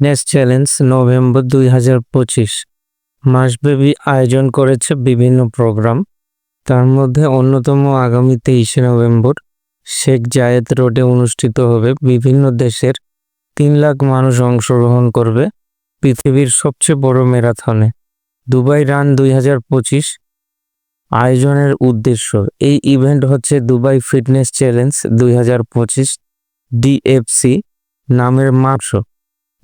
Fitness challenge November দুই হাজার পঁচিশ। মাসব্যাপী আয়োজন করেছে বিভিন্ন প্রোগ্রাম। তার মধ্যে অন্যতম আগামী তেইশে নভেম্বর শেখ জায়েদ রোডে অনুষ্ঠিত হবে বিভিন্ন দেশের তিন লাখ মানুষ অংশগ্রহণ করবে পৃথিবীর সবচেয়ে বড় ম্যারাথনে। দুবাই রান দুই হাজার পঁচিশ আয়োজনের উদ্দেশ্য। এই ইভেন্ট হচ্ছে দুবাই ফিটনেস চ্যালেঞ্জ দুই হাজার পঁচিশ ডিএফসি নামের মার্চ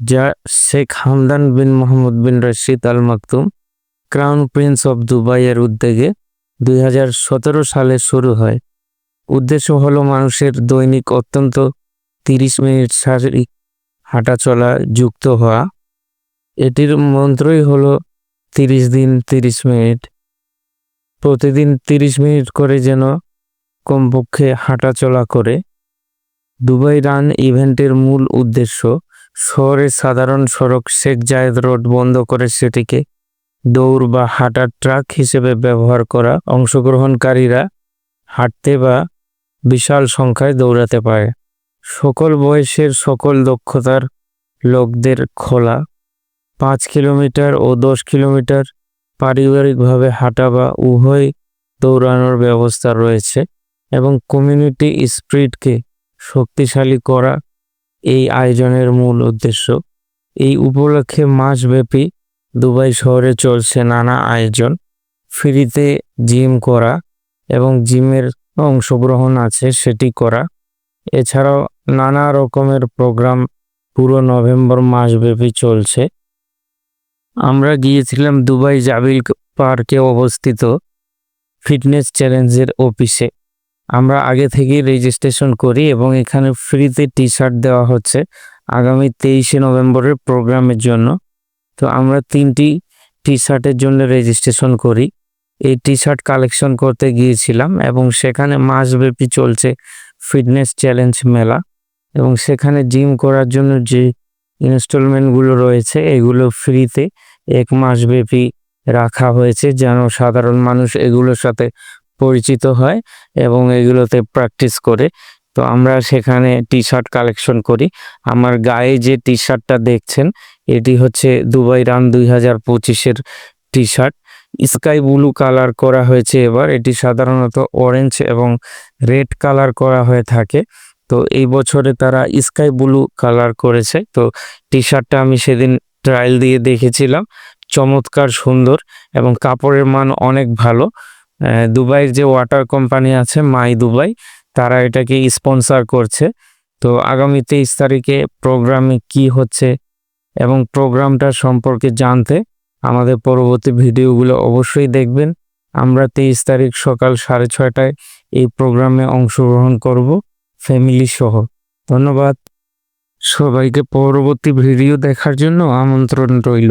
যা Sheikh Hamdan bin Mohammed bin Rashid Al Maktoum crown prince of দুবাইয়ের উদ্যোগে দুই হাজার সতেরো সালে শুরু হয়। উদ্দেশ্য হলো মানুষের দৈনিক অত্যন্ত তিরিশ মিনিট শারীরিক হাঁটাচলা যুক্ত হওয়া। এটির মন্ত্রই হলো তিরিশ দিন তিরিশ মিনিট। প্রতিদিন তিরিশ মিনিট করে যেন কমপক্ষে হাঁটাচলা করে। দুবাই রান ইভেন্টের মূল উদ্দেশ্য শহরের সাধারণ সড়ক শেখ জায়েদ রোড বন্ধ করে সেটিকে দৌড় বা হাঁটার ট্রাক হিসেবে ব্যবহার করা অংশগ্রহণকারীরা হাঁটতে বা বিশাল সংখ্যায় দৌড়াতে পারে। সকল বয়সের সকল দক্ষতার লোকদের খোলা পাঁচ কিলোমিটার ও দশ কিলোমিটার পারিবারিকভাবে হাঁটা বা উভয় দৌড়ানোর ব্যবস্থা রয়েছে এবং কমিউনিটি স্পিরিটকে শক্তিশালী করা এই আয়োজনের মূল উদ্দেশ্য। এই উপলক্ষে মাসব্যাপী দুবাই শহরে চলছে নানা আয়োজন। ফ্রিতে জিম করা এবং জিমের অংশগ্রহণ আছে সেটি করা। এছাড়াও নানা রকমের প্রোগ্রাম পুরো নভেম্বর মাসব্যাপী চলছে। আমরা গিয়েছিলাম দুবাই জাবিল পার্কে অবস্থিত ফিটনেস চ্যালেঞ্জের অফিসে। আমরা আগে থেকেই রেজিস্ট্রেশন করি এবং এখানে ফ্রিতে টি শার্ট দেওয়া হচ্ছে আগামী তেইশে নভেম্বরের প্রোগ্রামের জন্য। তো আমরা তিনটি টি শার্টের জন্য রেজিস্ট্রেশন করি। এই টি শার্ট কালেকশন করতে গিয়েছিলাম এবং সেখানে মাসব্যাপী চলছে ফিটনেস চ্যালেঞ্জ মেলা এবং সেখানে জিম করার জন্য যে ইনস্টলমেন্টগুলো রয়েছে এগুলো ফ্রিতে এক মাসব্যাপী রাখা হয়েছে যেন সাধারণ মানুষ এগুলোর সাথে পরিচিত হয় এবং এগুলোতে প্র্যাকটিস করে। তো আমরা সেখানে টি শার্ট কালেকশন করি। আমার গায়ে যে টি শার্টটা দেখছেন, এটি হচ্ছে দুবাই রান দুই হাজার পঁচিশের T shirt sky blue colour করা হয়েছে এবার। এটি সাধারণত অরেঞ্জ এবং রেড কালার করা হয়ে থাকে। তো এই বছরে তারা স্কাই ব্লু কালার করেছে। তো টি শার্টটা আমি সেদিন ট্রায়াল দিয়ে দেখেছিলাম। চমৎকার সুন্দর এবং কাপড়ের মান অনেক ভালো। দুবাইয়ের যে ওয়াটার কোম্পানি আছে, মাই দুবাই, তারা এটাকে স্পন্সর করছে। তো আগামী তেইশ তারিখে প্রোগ্রামে কি হচ্ছে এবং প্রোগ্রামটা সম্পর্কে জানতে আমাদের পরবর্তী ভিডিওগুলো অবশ্যই দেখবেন। আমরা তেইশ তারিখ সকাল সাড়ে ছয়টায় এই প্রোগ্রামে অংশগ্রহণ করব ফ্যামিলি সহ। ধন্যবাদ। সবাইকে পরবর্তী ভিডিও দেখার জন্য আমন্ত্রণ রইল।